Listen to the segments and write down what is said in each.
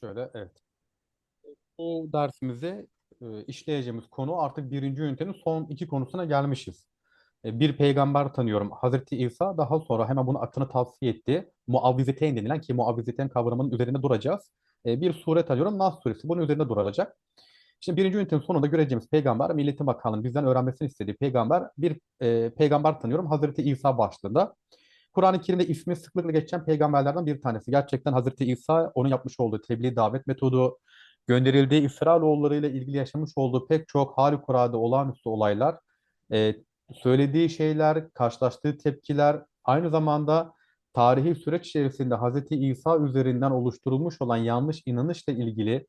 Şöyle, evet. Bu dersimizde e, işleyeceğimiz konu artık birinci ünitenin son iki konusuna gelmişiz. E, bir peygamber tanıyorum. Hazreti İsa daha sonra hemen bunu aklına tavsiye etti. Muavvizeteyn denilen ki muavvizeteyn kavramının üzerinde duracağız. E, bir sure tanıyorum. Nas suresi. Bunun üzerinde duracak. Şimdi birinci ünitenin sonunda göreceğimiz peygamber, Milletin Bakanlığı'nın bizden öğrenmesini istediği peygamber, bir e, peygamber tanıyorum. Hazreti İsa başlığında. Kur'an-ı Kerim'de ismi sıklıkla geçen peygamberlerden bir tanesi. Gerçekten Hazreti İsa onun yapmış olduğu tebliğ davet metodu, gönderildiği İsrailoğulları ile ilgili yaşamış olduğu pek çok harikulade olağanüstü olaylar, e, söylediği şeyler, karşılaştığı tepkiler, aynı zamanda tarihi süreç içerisinde Hazreti İsa üzerinden oluşturulmuş olan yanlış inanışla ilgili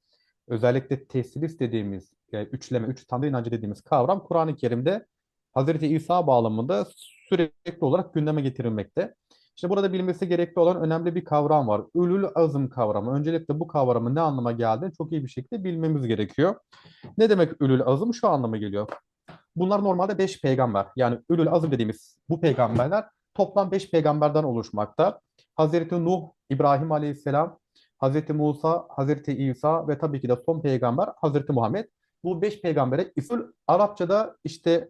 özellikle teslis dediğimiz, yani üçleme, üç tanrı inancı dediğimiz kavram Kur'an-ı Kerim'de Hazreti İsa bağlamında sürekli olarak gündeme getirilmekte. İşte burada bilinmesi gerekli olan önemli bir kavram var. Ülül azım kavramı. Öncelikle bu kavramın ne anlama geldiğini çok iyi bir şekilde bilmemiz gerekiyor. Ne demek ülül azım? Şu anlama geliyor. Bunlar normalde beş peygamber. Yani ülül azım dediğimiz bu peygamberler toplam beş peygamberden oluşmakta. Hazreti Nuh, İbrahim Aleyhisselam, Hazreti Musa, Hazreti İsa ve tabii ki de son peygamber Hazreti Muhammed. Bu beş peygambere isim Arapçada işte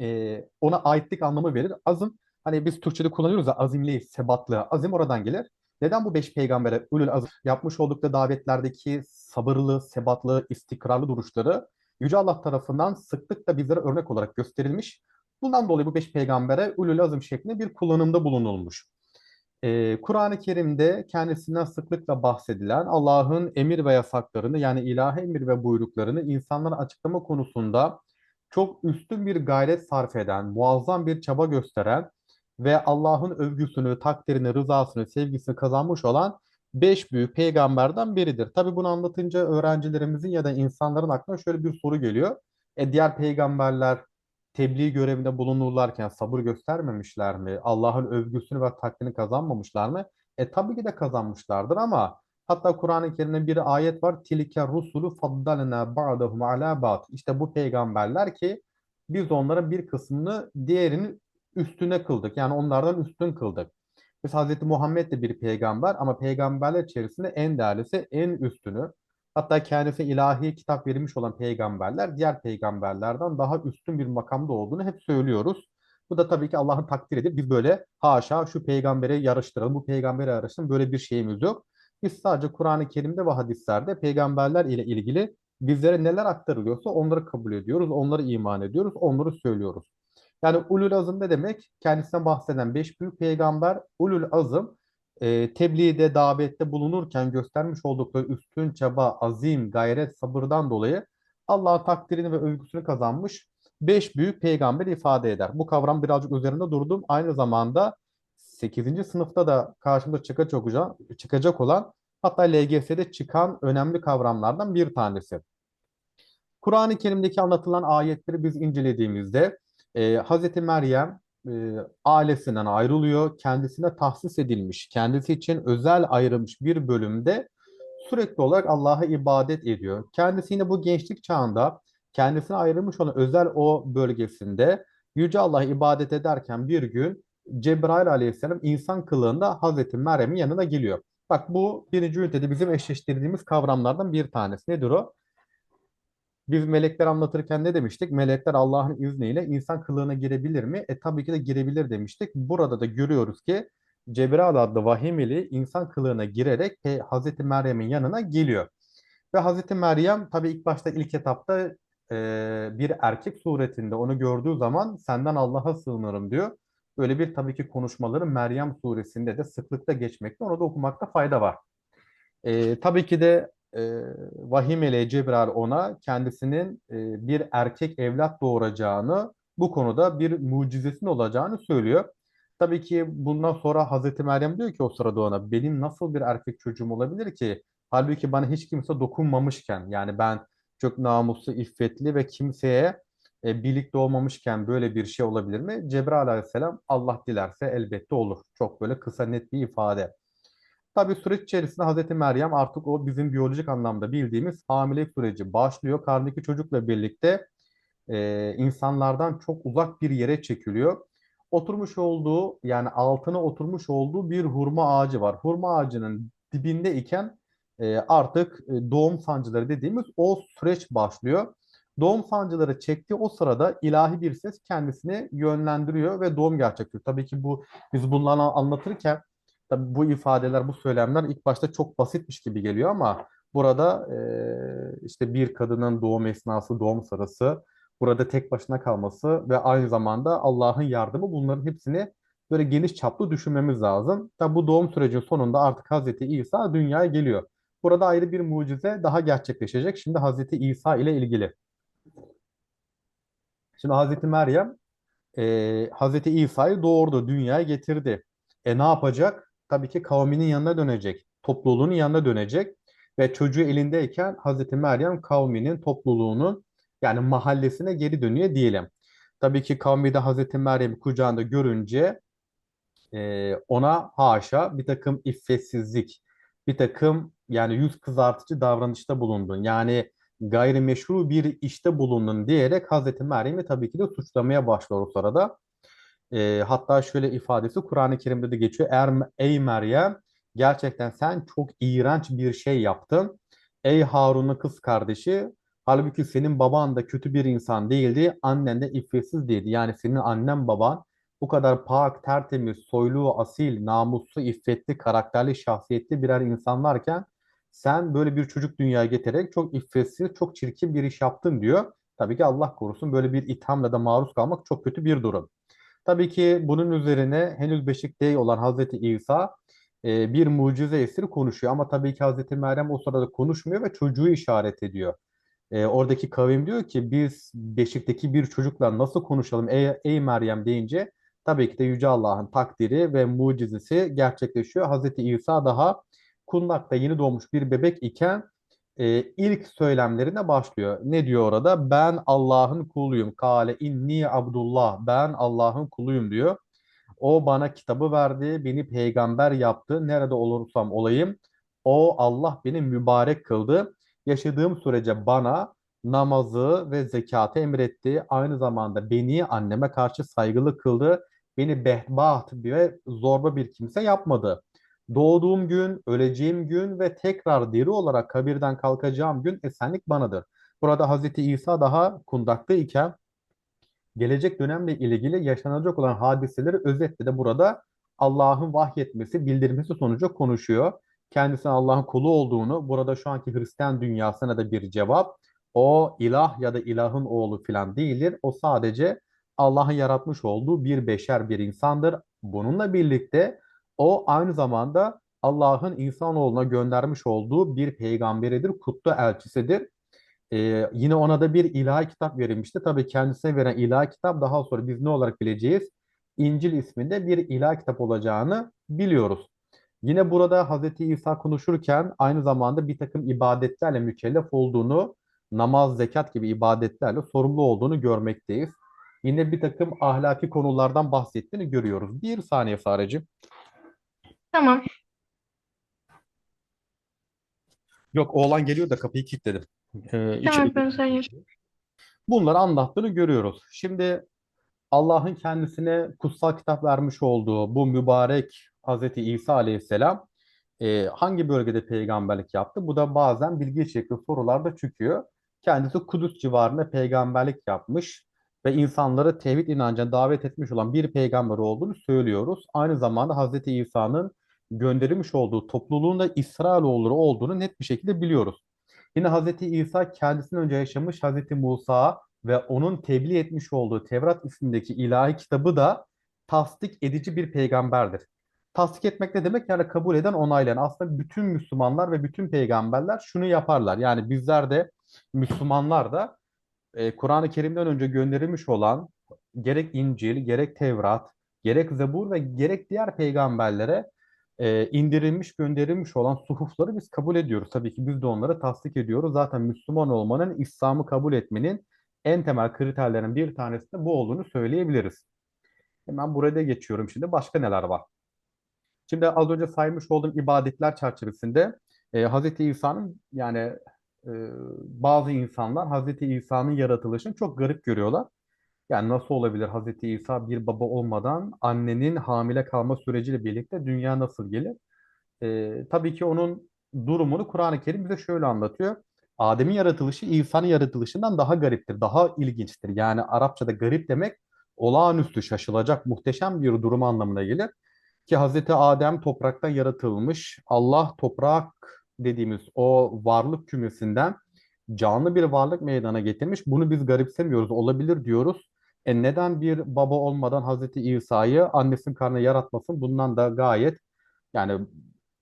e, ona aitlik anlamı verir. Azım hani biz Türkçe'de kullanıyoruz ya azimli, sebatlı. Azim oradan gelir. Neden bu beş peygambere ulul azım yapmış oldukları davetlerdeki sabırlı, sebatlı, istikrarlı duruşları Yüce Allah tarafından sıklıkla bizlere örnek olarak gösterilmiş. Bundan dolayı bu beş peygambere ulul azım şeklinde bir kullanımda bulunulmuş. Ee, Kur'an-ı Kerim'de kendisinden sıklıkla bahsedilen Allah'ın emir ve yasaklarını yani ilahi emir ve buyruklarını insanlara açıklama konusunda çok üstün bir gayret sarf eden, muazzam bir çaba gösteren ve Allah'ın övgüsünü, takdirini, rızasını, sevgisini kazanmış olan beş büyük peygamberden biridir. Tabii bunu anlatınca öğrencilerimizin ya da insanların aklına şöyle bir soru geliyor. E diğer peygamberler tebliğ görevinde bulunurlarken sabır göstermemişler mi? Allah'ın övgüsünü ve takdirini kazanmamışlar mı? E tabii ki de kazanmışlardır ama hatta Kur'an-ı Kerim'de bir ayet var. Tilke rusulu faddalna ba'dahum ala ba'd. İşte bu peygamberler ki biz onların bir kısmını diğerinin üstüne kıldık. Yani onlardan üstün kıldık. Biz Hz. Muhammed de bir peygamber ama peygamberler içerisinde en değerlisi, en üstünü. Hatta kendisi ilahi kitap verilmiş olan peygamberler diğer peygamberlerden daha üstün bir makamda olduğunu hep söylüyoruz. Bu da tabii ki Allah'ın takdiridir. Biz böyle haşa şu peygambere yarıştıralım, bu peygambere yarıştıralım böyle bir şeyimiz yok. Biz sadece Kur'an-ı Kerim'de ve hadislerde peygamberler ile ilgili bizlere neler aktarılıyorsa onları kabul ediyoruz, onları iman ediyoruz, onları söylüyoruz. Yani ulul azım ne demek? Kendisinden bahseden beş büyük peygamber ulul azım e, tebliğde, davette bulunurken göstermiş oldukları üstün çaba, azim, gayret, sabırdan dolayı Allah'ın takdirini ve övgüsünü kazanmış beş büyük peygamber ifade eder. Bu kavram birazcık üzerinde durdum. Aynı zamanda sekizinci sınıfta da karşımıza çıkacak, çıkacak olan hatta LGS'de çıkan önemli kavramlardan bir tanesi. Kur'an-ı Kerim'deki anlatılan ayetleri biz incelediğimizde e, Hazreti Meryem e, ailesinden ayrılıyor. Kendisine tahsis edilmiş, kendisi için özel ayrılmış bir bölümde sürekli olarak Allah'a ibadet ediyor. Kendisi yine bu gençlik çağında kendisine ayrılmış olan özel o bölgesinde Yüce Allah'a ibadet ederken bir gün Cebrail aleyhisselam insan kılığında Hazreti Meryem'in yanına geliyor. Bak bu birinci ünitede bizim eşleştirdiğimiz kavramlardan bir tanesi. Nedir o? Biz melekler anlatırken ne demiştik? Melekler Allah'ın izniyle insan kılığına girebilir mi? E tabii ki de girebilir demiştik. Burada da görüyoruz ki Cebrail adlı vahimeli insan kılığına girerek e, Hazreti Meryem'in yanına geliyor. Ve Hazreti Meryem tabii ilk başta ilk etapta e, bir erkek suretinde onu gördüğü zaman senden Allah'a sığınırım diyor. Böyle bir tabii ki konuşmaları Meryem suresinde de sıklıkla geçmekte. Onu da okumakta fayda var. E, tabii ki de e, vahiy meleği Cebrail ona kendisinin e, bir erkek evlat doğuracağını, bu konuda bir mucizesin olacağını söylüyor. Tabii ki bundan sonra Hazreti Meryem diyor ki o sırada ona benim nasıl bir erkek çocuğum olabilir ki? Halbuki bana hiç kimse dokunmamışken yani ben çok namuslu, iffetli ve kimseye e, birlikte olmamışken böyle bir şey olabilir mi? Cebrail aleyhisselam Allah dilerse elbette olur. Çok böyle kısa net bir ifade. Tabii süreç içerisinde Hazreti Meryem artık o bizim biyolojik anlamda bildiğimiz hamilelik süreci başlıyor. Karnındaki çocukla birlikte e, insanlardan çok uzak bir yere çekiliyor. Oturmuş olduğu yani altına oturmuş olduğu bir hurma ağacı var. Hurma ağacının dibinde iken e, artık e, doğum sancıları dediğimiz o süreç başlıyor. Doğum sancıları çektiği o sırada ilahi bir ses kendisini yönlendiriyor ve doğum gerçekleşiyor. Tabii ki bu biz bunları anlatırken tabii bu ifadeler, bu söylemler ilk başta çok basitmiş gibi geliyor ama burada e, işte bir kadının doğum esnası, doğum sırası, burada tek başına kalması ve aynı zamanda Allah'ın yardımı bunların hepsini böyle geniş çaplı düşünmemiz lazım. Tabi bu doğum sürecinin sonunda artık Hazreti İsa dünyaya geliyor. Burada ayrı bir mucize daha gerçekleşecek. Şimdi Hazreti İsa ile ilgili. Şimdi Hazreti Meryem e, Hazreti İsa'yı doğurdu, dünyaya getirdi. E ne yapacak? Tabii ki kavminin yanına dönecek, topluluğunun yanına dönecek ve çocuğu elindeyken Hazreti Meryem kavminin, topluluğunun yani mahallesine geri dönüyor diyelim. Tabii ki kavmi de Hazreti Meryem'i kucağında görünce e, ona haşa bir takım iffetsizlik, bir takım yani yüz kızartıcı davranışta bulundun. Yani gayrimeşru bir işte bulundun diyerek Hazreti Meryem'i tabii ki de suçlamaya başlıyor o sırada. E, hatta şöyle ifadesi Kur'an-ı Kerim'de de geçiyor. Eğer ey Meryem gerçekten sen çok iğrenç bir şey yaptın. Ey Harun'un kız kardeşi halbuki senin baban da kötü bir insan değildi. Annen de iffetsiz değildi. Yani senin annen baban bu kadar pak, tertemiz, soylu, asil, namuslu, iffetli, karakterli, şahsiyetli birer insanlarken sen böyle bir çocuk dünyaya getirerek çok iffetsiz, çok çirkin bir iş yaptın diyor. Tabii ki Allah korusun böyle bir ithamla da maruz kalmak çok kötü bir durum. Tabii ki bunun üzerine henüz beşikte olan Hazreti İsa e, bir mucize esiri konuşuyor. Ama tabii ki Hazreti Meryem o sırada konuşmuyor ve çocuğu işaret ediyor. E, oradaki kavim diyor ki biz beşikteki bir çocukla nasıl konuşalım ey, ey Meryem deyince tabii ki de Yüce Allah'ın takdiri ve mucizesi gerçekleşiyor. Hazreti İsa daha kundakta yeni doğmuş bir bebek iken e, ilk söylemlerine başlıyor. Ne diyor orada? Ben Allah'ın kuluyum. Kale inni Abdullah. Ben Allah'ın kuluyum diyor. O bana kitabı verdi, beni peygamber yaptı. Nerede olursam olayım. O Allah beni mübarek kıldı. Yaşadığım sürece bana namazı ve zekatı emretti. Aynı zamanda beni anneme karşı saygılı kıldı. Beni behbaht ve zorba bir kimse yapmadı. Doğduğum gün, öleceğim gün ve tekrar diri olarak kabirden kalkacağım gün esenlik banadır. Burada Hazreti İsa daha kundakta iken gelecek dönemle ilgili yaşanacak olan hadiseleri özetle de burada Allah'ın vahyetmesi, bildirmesi sonucu konuşuyor. Kendisinin Allah'ın kulu olduğunu, burada şu anki Hristiyan dünyasına da bir cevap. O ilah ya da ilahın oğlu falan değildir. O sadece Allah'ın yaratmış olduğu bir beşer, bir insandır. Bununla birlikte o aynı zamanda Allah'ın insanoğluna göndermiş olduğu bir peygamberidir, kutlu elçisidir. Ee, yine ona da bir ilahi kitap verilmişti. Tabii kendisine veren ilahi kitap daha sonra biz ne olarak bileceğiz? İncil isminde bir ilahi kitap olacağını biliyoruz. Yine burada Hz. İsa konuşurken aynı zamanda bir takım ibadetlerle mükellef olduğunu, namaz, zekat gibi ibadetlerle sorumlu olduğunu görmekteyiz. Yine bir takım ahlaki konulardan bahsettiğini görüyoruz. Bir saniye sadece. Tamam. Yok oğlan geliyor da kapıyı kilitledim. Ee, Tamam içeri ben söyleyeyim. Bunları anlattığını görüyoruz. Şimdi Allah'ın kendisine kutsal kitap vermiş olduğu bu mübarek Hazreti İsa Aleyhisselam e, hangi bölgede peygamberlik yaptı? Bu da bazen bilgi içerikli sorularda çıkıyor. Kendisi Kudüs civarında peygamberlik yapmış ve insanları tevhid inancına davet etmiş olan bir peygamber olduğunu söylüyoruz. Aynı zamanda Hazreti İsa'nın gönderilmiş olduğu topluluğun da İsrailoğulları olduğunu net bir şekilde biliyoruz. Yine Hazreti İsa kendisinden önce yaşamış Hazreti Musa ve onun tebliğ etmiş olduğu Tevrat ismindeki ilahi kitabı da tasdik edici bir peygamberdir. Tasdik etmek ne demek? Yani kabul eden, onaylayan. Aslında bütün Müslümanlar ve bütün peygamberler şunu yaparlar. Yani bizler de Müslümanlar da e, Kur'an-ı Kerim'den önce gönderilmiş olan gerek İncil, gerek Tevrat, gerek Zebur ve gerek diğer peygamberlere e, indirilmiş, gönderilmiş olan suhufları biz kabul ediyoruz. Tabii ki biz de onları tasdik ediyoruz. Zaten Müslüman olmanın, İslam'ı kabul etmenin en temel kriterlerinin bir tanesi de bu olduğunu söyleyebiliriz. Hemen burada geçiyorum şimdi. Başka neler var? Şimdi az önce saymış olduğum ibadetler çerçevesinde e, Hz. İsa'nın yani e, bazı insanlar Hz. İsa'nın yaratılışını çok garip görüyorlar. Yani nasıl olabilir Hz. İsa bir baba olmadan annenin hamile kalma süreciyle birlikte dünya nasıl gelir? Ee, tabii ki onun durumunu Kur'an-ı Kerim bize şöyle anlatıyor. Adem'in yaratılışı İsa'nın yaratılışından daha gariptir, daha ilginçtir. Yani Arapçada garip demek olağanüstü, şaşılacak, muhteşem bir durum anlamına gelir. Ki Hazreti Adem topraktan yaratılmış. Allah toprak dediğimiz o varlık kümesinden canlı bir varlık meydana getirmiş. Bunu biz garipsemiyoruz, olabilir diyoruz. E neden bir baba olmadan Hazreti İsa'yı annesinin karnına yaratmasın? Bundan da gayet yani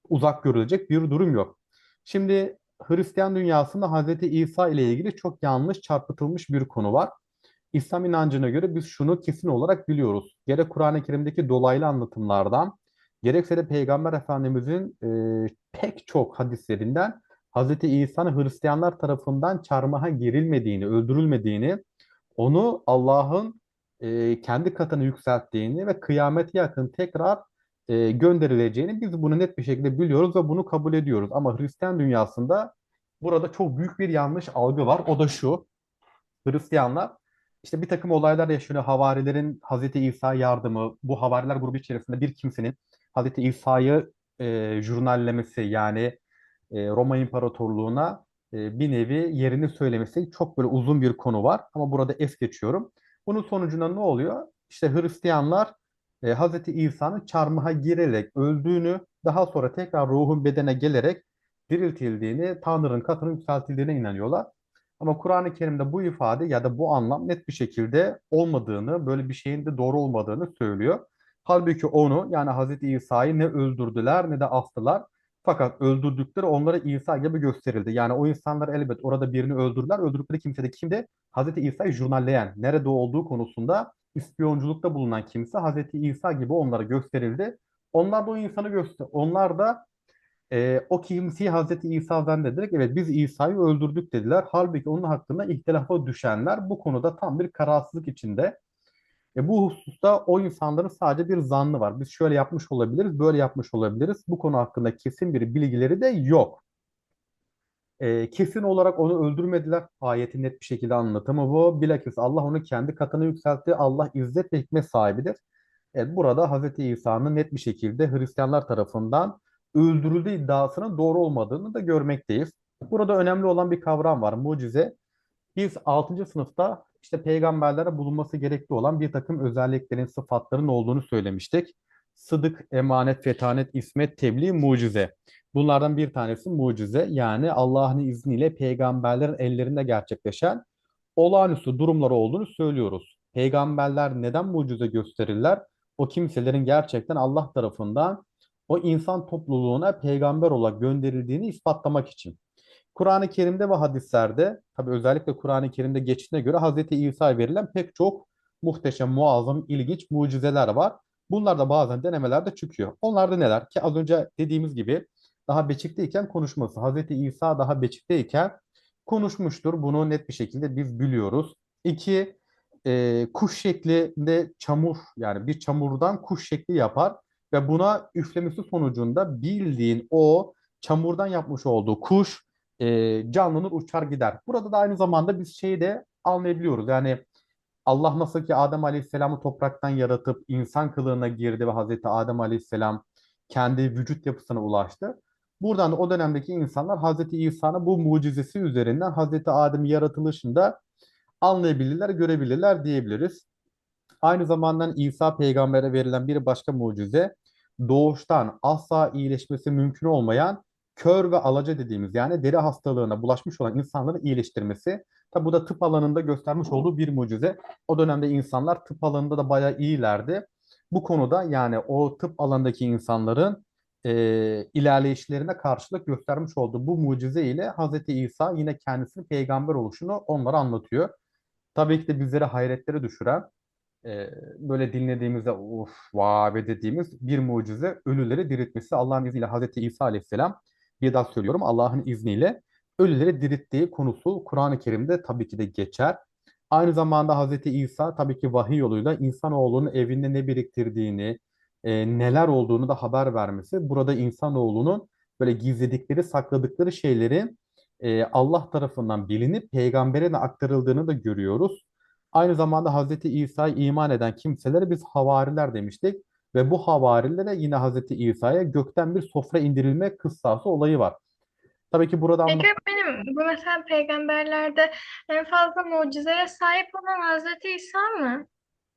uzak görülecek bir durum yok. Şimdi Hristiyan dünyasında Hazreti İsa ile ilgili çok yanlış çarpıtılmış bir konu var. İslam inancına göre biz şunu kesin olarak biliyoruz. Gerek Kur'an-ı Kerim'deki dolaylı anlatımlardan, gerekse de Peygamber Efendimizin e, pek çok hadislerinden Hazreti İsa'nın Hristiyanlar tarafından çarmıha gerilmediğini, öldürülmediğini, onu Allah'ın e, kendi katına yükselttiğini ve kıyamete yakın tekrar e, gönderileceğini biz bunu net bir şekilde biliyoruz ve bunu kabul ediyoruz. Ama Hristiyan dünyasında burada çok büyük bir yanlış algı var. O da şu. Hristiyanlar işte bir takım olaylar yaşanıyor. Havarilerin Hazreti İsa yardımı, bu havariler grubu içerisinde bir kimsenin Hazreti İsa'yı e, jurnallemesi yani e, Roma İmparatorluğu'na bir nevi yerini söylemesi çok böyle uzun bir konu var. Ama burada es geçiyorum. Bunun sonucunda ne oluyor? İşte Hristiyanlar e, Hazreti İsa'nın çarmıha girerek öldüğünü, daha sonra tekrar ruhun bedene gelerek diriltildiğini, Tanrı'nın katına yükseltildiğine inanıyorlar. Ama Kur'an-ı Kerim'de bu ifade ya da bu anlam net bir şekilde olmadığını, böyle bir şeyin de doğru olmadığını söylüyor. Halbuki onu yani Hazreti İsa'yı ne öldürdüler ne de astılar. Fakat öldürdükleri onlara İsa gibi gösterildi. Yani o insanlar elbet orada birini öldürdüler. Öldürdükleri kimse de kimdi? Hazreti İsa'yı jurnalleyen, nerede olduğu konusunda ispiyonculukta bulunan kimse Hazreti İsa gibi onlara gösterildi. Onlar da o insanı göster. Onlar da e, o kimseyi Hazreti İsa zannederek evet biz İsa'yı öldürdük dediler. Halbuki onun hakkında ihtilafa düşenler bu konuda tam bir kararsızlık içinde. E, bu hususta o insanların sadece bir zannı var. Biz şöyle yapmış olabiliriz, böyle yapmış olabiliriz. Bu konu hakkında kesin bir bilgileri de yok. E, kesin olarak onu öldürmediler. Ayetin net bir şekilde anlatımı bu. Bilakis Allah onu kendi katına yükseltti. Allah izzet ve hikmet sahibidir. Evet, burada Hazreti İsa'nın net bir şekilde Hristiyanlar tarafından öldürüldüğü iddiasının doğru olmadığını da görmekteyiz. Burada önemli olan bir kavram var, mucize. Biz 6. sınıfta işte peygamberlere bulunması gerekli olan bir takım özelliklerin, sıfatların olduğunu söylemiştik. Sıdık, emanet, fetanet, ismet, tebliğ, mucize. Bunlardan bir tanesi mucize. Yani Allah'ın izniyle peygamberlerin ellerinde gerçekleşen olağanüstü durumlar olduğunu söylüyoruz. Peygamberler neden mucize gösterirler? O kimselerin gerçekten Allah tarafından o insan topluluğuna peygamber olarak gönderildiğini ispatlamak için. Kur'an-ı Kerim'de ve hadislerde, tabi özellikle Kur'an-ı Kerim'de geçtiğine göre Hazreti İsa'ya verilen pek çok muhteşem, muazzam, ilginç mucizeler var. Bunlar da bazen denemelerde çıkıyor. Onlar da neler? Ki az önce dediğimiz gibi daha beçikteyken konuşması. Hazreti İsa daha beçikteyken konuşmuştur. Bunu net bir şekilde biz biliyoruz. İki, e, kuş şeklinde çamur yani bir çamurdan kuş şekli yapar ve buna üflemesi sonucunda bildiğin o çamurdan yapmış olduğu kuş e, canlanır uçar gider. Burada da aynı zamanda biz şeyi de anlayabiliyoruz. Yani Allah nasıl ki Adem Aleyhisselam'ı topraktan yaratıp insan kılığına girdi ve Hazreti Adem Aleyhisselam kendi vücut yapısına ulaştı. Buradan da o dönemdeki insanlar Hazreti İsa'nın bu mucizesi üzerinden Hazreti Adem'in yaratılışında anlayabilirler, görebilirler diyebiliriz. Aynı zamanda İsa peygambere verilen bir başka mucize doğuştan asla iyileşmesi mümkün olmayan kör ve alaca dediğimiz yani deri hastalığına bulaşmış olan insanları iyileştirmesi. Tabi bu da tıp alanında göstermiş olduğu bir mucize. O dönemde insanlar tıp alanında da bayağı iyilerdi. Bu konuda yani o tıp alanındaki insanların e, ilerleyişlerine karşılık göstermiş olduğu bu mucize ile Hazreti İsa yine kendisinin peygamber oluşunu onlara anlatıyor. Tabii ki de bizleri hayretlere düşüren e, böyle dinlediğimizde uf vay dediğimiz bir mucize ölüleri diriltmesi Allah'ın izniyle Hazreti İsa Aleyhisselam bir daha söylüyorum Allah'ın izniyle ölüleri dirilttiği konusu Kur'an-ı Kerim'de tabii ki de geçer. Aynı zamanda Hazreti İsa tabii ki vahiy yoluyla insanoğlunun evinde ne biriktirdiğini, e, neler olduğunu da haber vermesi. Burada insanoğlunun böyle gizledikleri, sakladıkları şeylerin e, Allah tarafından bilinip peygambere de aktarıldığını da görüyoruz. Aynı zamanda Hazreti İsa'ya iman eden kimselere biz havariler demiştik. Ve bu havarilere yine Hazreti İsa'ya gökten bir sofra indirilme kıssası olayı var. Tabii ki burada Peki benim bu mesela peygamberlerde en fazla mucizeye sahip olan Hazreti İsa mı?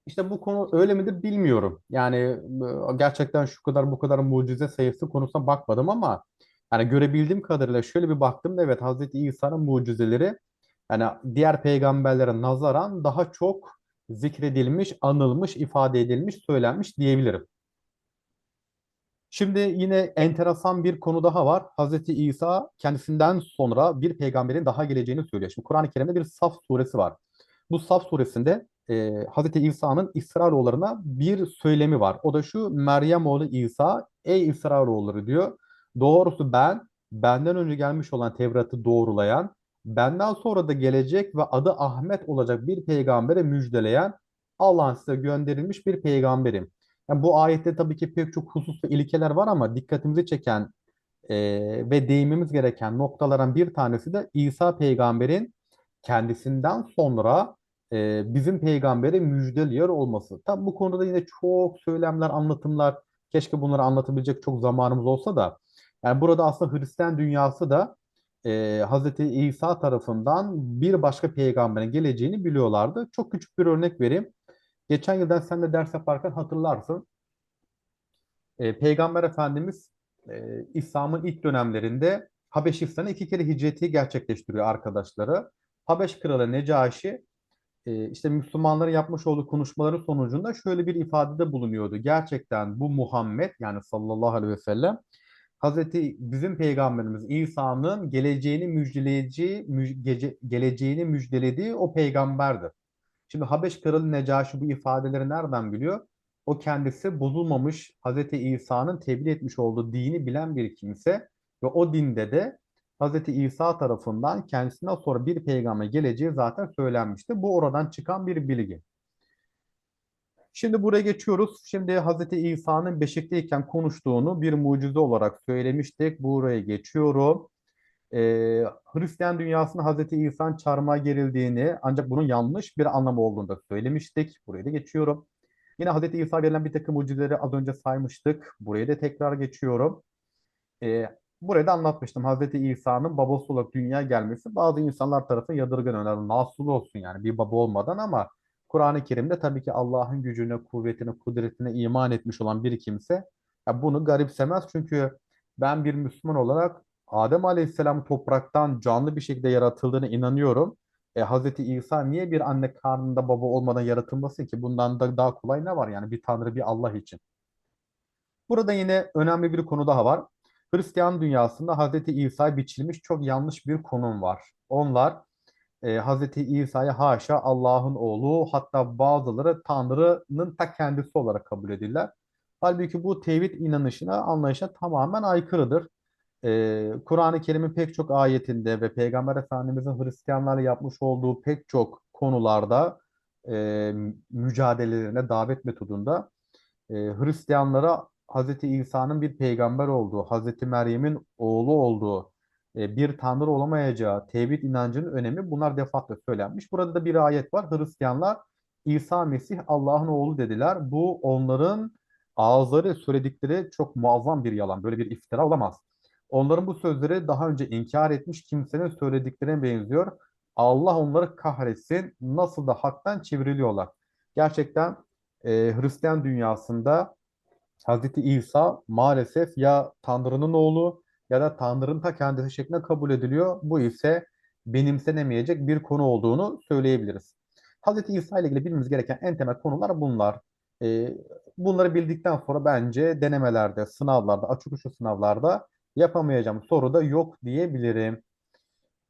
işte bu konu öyle midir bilmiyorum. Yani e, gerçekten şu kadar bu kadar mucize sayısı konusuna bakmadım ama yani görebildiğim kadarıyla şöyle bir baktım da evet Hazreti İsa'nın mucizeleri yani diğer peygamberlere nazaran daha çok zikredilmiş, anılmış, ifade edilmiş, söylenmiş diyebilirim. Şimdi yine enteresan bir konu daha var. Hazreti İsa kendisinden sonra bir peygamberin daha geleceğini söylüyor. Şimdi Kur'an-ı Kerim'de bir Saf suresi var. Bu Saf suresinde e, Hazreti İsa'nın İsrailoğullarına bir söylemi var. O da şu Meryem oğlu İsa, ey İsrailoğulları diyor. Doğrusu ben, benden önce gelmiş olan Tevrat'ı doğrulayan, benden sonra da gelecek ve adı Ahmet olacak bir peygambere müjdeleyen Allah'ın size gönderilmiş bir peygamberim. Yani bu ayette tabii ki pek çok husus ve ilkeler var ama dikkatimizi çeken e, ve değinmemiz gereken noktaların bir tanesi de İsa peygamberin kendisinden sonra e, bizim peygamberi müjdeliyor olması. Tabii bu konuda yine çok söylemler, anlatımlar, keşke bunları anlatabilecek çok zamanımız olsa da yani burada aslında Hristiyan dünyası da e, Hz. İsa tarafından bir başka peygamberin geleceğini biliyorlardı. Çok küçük bir örnek vereyim. Geçen yıldan sen de ders yaparken hatırlarsın. E, Peygamber Efendimiz e, İslam'ın ilk dönemlerinde Habeşistan'a iki kere hicreti gerçekleştiriyor arkadaşları. Habeş kralı Necaşi e, işte Müslümanların yapmış olduğu konuşmaları sonucunda şöyle bir ifadede bulunuyordu. Gerçekten bu Muhammed yani sallallahu aleyhi ve sellem Hazreti bizim peygamberimiz İsa'nın geleceğini müjdeleyici, müj- gece- geleceğini müjdelediği o peygamberdir. Şimdi Habeş Kralı Necaşi bu ifadeleri nereden biliyor? O kendisi bozulmamış Hazreti İsa'nın tebliğ etmiş olduğu dini bilen bir kimse ve o dinde de Hazreti İsa tarafından kendisinden sonra bir peygamber geleceği zaten söylenmişti. Bu oradan çıkan bir bilgi. Şimdi buraya geçiyoruz. Şimdi Hazreti İsa'nın beşikteyken konuştuğunu bir mucize olarak söylemiştik. Buraya geçiyorum. Ee, Hristiyan dünyasında Hazreti İsa'nın çarmıha gerildiğini ancak bunun yanlış bir anlamı olduğunu da söylemiştik. Buraya da geçiyorum. Yine Hazreti İsa verilen bir takım mucizeleri az önce saymıştık. Buraya da tekrar geçiyorum. Ee, buraya da anlatmıştım. Hazreti İsa'nın babası olarak dünyaya gelmesi bazı insanlar tarafından yadırganıyorlar. Nasıl olsun yani bir baba olmadan ama Kur'an-ı Kerim'de tabii ki Allah'ın gücüne, kuvvetine, kudretine iman etmiş olan bir kimse ya bunu garipsemez. Çünkü ben bir Müslüman olarak Adem Aleyhisselam topraktan canlı bir şekilde yaratıldığına inanıyorum. E, Hazreti İsa niye bir anne karnında baba olmadan yaratılmasın ki? Bundan da daha kolay ne var yani bir Tanrı bir Allah için. Burada yine önemli bir konu daha var. Hristiyan dünyasında Hazreti İsa'ya biçilmiş çok yanlış bir konum var. Onlar e, Hazreti İsa'yı haşa Allah'ın oğlu hatta bazıları Tanrı'nın ta kendisi olarak kabul edirler. Halbuki bu tevhid inanışına, anlayışına tamamen aykırıdır. E, Kur'an-ı Kerim'in pek çok ayetinde ve Peygamber Efendimiz'in Hristiyanlarla yapmış olduğu pek çok konularda e, mücadelelerine davet metodunda e, Hristiyanlara Hazreti İsa'nın bir peygamber olduğu, Hazreti Meryem'in oğlu olduğu, bir tanrı olamayacağı tevhid inancının önemi bunlar defaatle söylenmiş. Burada da bir ayet var. Hristiyanlar İsa Mesih Allah'ın oğlu dediler. Bu onların ağızları söyledikleri çok muazzam bir yalan. Böyle bir iftira olamaz. Onların bu sözleri daha önce inkar etmiş kimsenin söylediklerine benziyor. Allah onları kahretsin. Nasıl da haktan çevriliyorlar. Gerçekten e, Hristiyan dünyasında Hazreti İsa maalesef ya Tanrı'nın oğlu ya da Tanrı'nın ta kendisi şeklinde kabul ediliyor. Bu ise benimsenemeyecek bir konu olduğunu söyleyebiliriz. Hazreti İsa ile ilgili bilmemiz gereken en temel konular bunlar. Ee, bunları bildikten sonra bence denemelerde, sınavlarda, açık uçlu sınavlarda yapamayacağım soru da yok diyebilirim.